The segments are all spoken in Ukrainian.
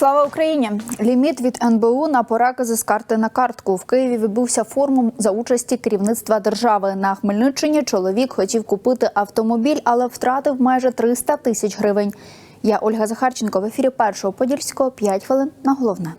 Слава Україні! Ліміт від НБУ на перекази з карти на картку в Києві відбувся форум за участі керівництва держави. На Хмельниччині чоловік хотів купити автомобіль, але втратив майже 300 тисяч гривень. Я Ольга Захарченко в ефірі першого подільського 5 хвилин на головне.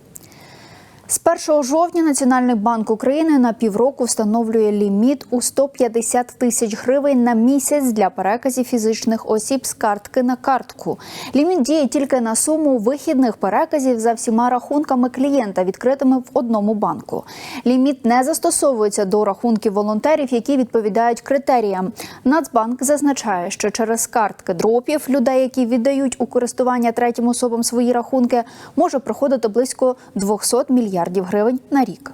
З 1 жовтня Національний банк України на півроку встановлює ліміт у 150 тисяч гривень на місяць для переказів фізичних осіб з картки на картку. Ліміт діє тільки на суму вихідних переказів за всіма рахунками клієнта, відкритими в одному банку. Ліміт не застосовується до рахунків волонтерів, які відповідають критеріям. Нацбанк зазначає, що через картки дропів людей, які віддають у користування третім особам свої рахунки, може проходити близько 200 мільярдів гривень на рік.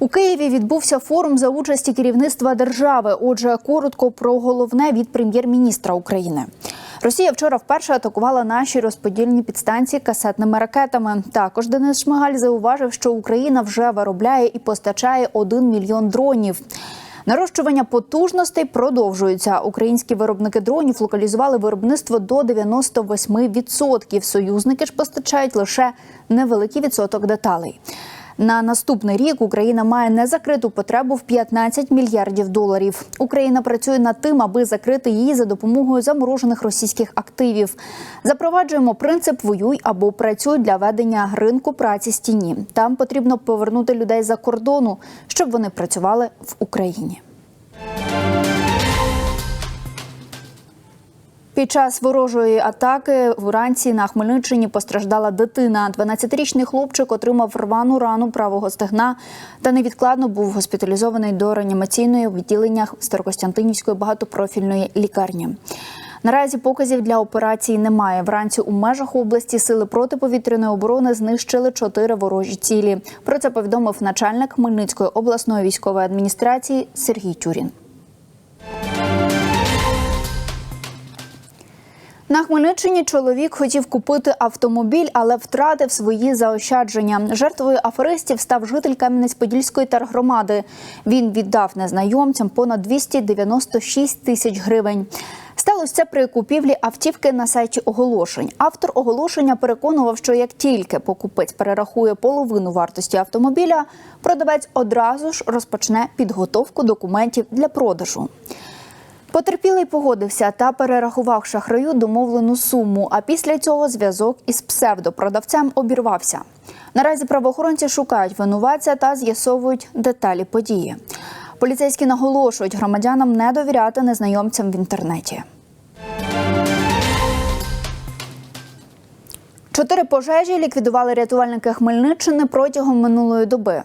У Києві відбувся форум за участі керівництва держави. Отже, коротко про головне від прем'єр-міністра України. Росія вчора вперше атакувала наші розподільні підстанції касетними ракетами. Також Денис Шмигаль зауважив, що Україна вже виробляє і постачає 1 мільйон дронів. Нарощування потужностей продовжується. Українські виробники дронів локалізували виробництво до 98%. Союзники ж постачають лише невеликий відсоток деталей. На наступний рік Україна має незакриту потребу в 15 мільярдів доларів. Україна працює над тим, аби закрити її за допомогою заморожених російських активів. Запроваджуємо принцип воюй або працюй для ведення ринку праці з тіні. Там потрібно повернути людей за кордону, щоб вони працювали в Україні. Під час ворожої атаки вранці на Хмельниччині постраждала дитина. 12-річний хлопчик отримав рвану рану правого стегна та невідкладно був госпіталізований до реанімаційної відділення Старокостянтинівської багатопрофільної лікарні. Наразі показів для операції немає. Вранці у межах області сили протиповітряної оборони знищили чотири ворожі цілі. Про це повідомив начальник Хмельницької обласної військової адміністрації Сергій Тюрін. На Хмельниччині чоловік хотів купити автомобіль, але втратив свої заощадження. Жертвою аферистів став житель Кам'янець-Подільської тергромади. Він віддав незнайомцям понад 296 тисяч гривень. Сталося це при купівлі автівки на сайті оголошень. Автор оголошення переконував, що як тільки покупець перерахує половину вартості автомобіля, продавець одразу ж розпочне підготовку документів для продажу. Потерпілий погодився та перерахував шахраю домовлену суму. А після цього зв'язок із псевдопродавцем обірвався. Наразі правоохоронці шукають винуватця та з'ясовують деталі події. Поліцейські наголошують громадянам не довіряти незнайомцям в інтернеті. Чотири пожежі ліквідували рятувальники Хмельниччини протягом минулої доби.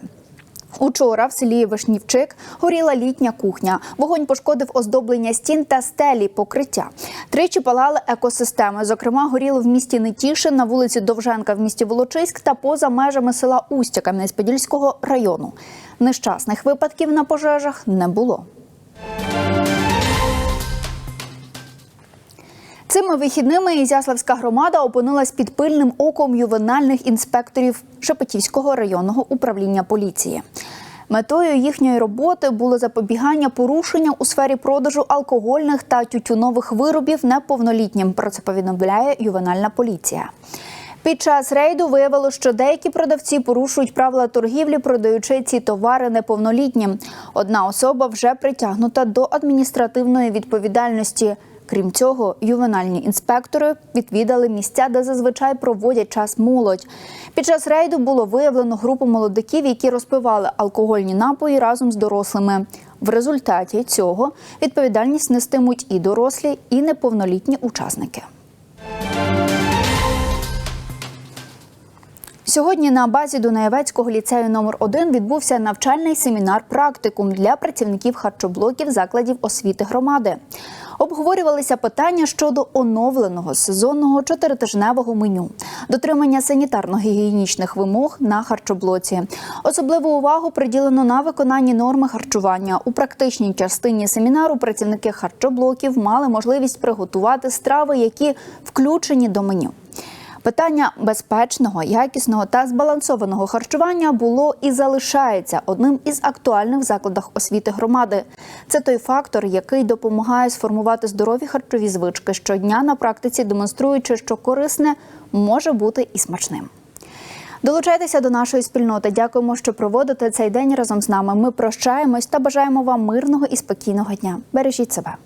Учора в селі Вишнівчик горіла літня кухня. Вогонь пошкодив оздоблення стін та стелі покриття. Тричі палали екосистеми. Зокрема, горіло в місті Нетішин, на вулиці Довженка в місті Волочиськ та поза межами села Устя Кам'янець-Подільського району. Нещасних випадків на пожежах не було. Цими вихідними Ізяславська громада опинилась під пильним оком ювенальних інспекторів Шепетівського районного управління поліції. Метою їхньої роботи було запобігання порушення у сфері продажу алкогольних та тютюнових виробів неповнолітнім. Про це повідомляє ювенальна поліція. Під час рейду виявило, що деякі продавці порушують правила торгівлі, продаючи ці товари неповнолітнім. Одна особа вже притягнута до адміністративної відповідальності. Крім цього, ювенальні інспектори відвідали місця, де зазвичай проводять час молодь. Під час рейду було виявлено групу молодиків, які розпивали алкогольні напої разом з дорослими. В результаті цього відповідальність нестимуть і дорослі, і неповнолітні учасники. Сьогодні на базі Дунаєвецького ліцею номер 1 відбувся навчальний семінар практикум для працівників харчоблоків закладів освіти громади. Обговорювалися питання щодо оновленого сезонного чотиритижневого меню, дотримання санітарно-гігієнічних вимог на харчоблоці. Особливу увагу приділено на виконанні норми харчування. У практичній частині семінару працівники харчоблоків мали можливість приготувати страви, які включені до меню. Питання безпечного, якісного та збалансованого харчування було і залишається одним із актуальних в закладах освіти громади. Це той фактор, який допомагає сформувати здорові харчові звички щодня на практиці, демонструючи, що корисне може бути і смачним. Долучайтеся до нашої спільноти. Дякуємо, що проводите цей день разом з нами. Ми прощаємось та бажаємо вам мирного і спокійного дня. Бережіть себе.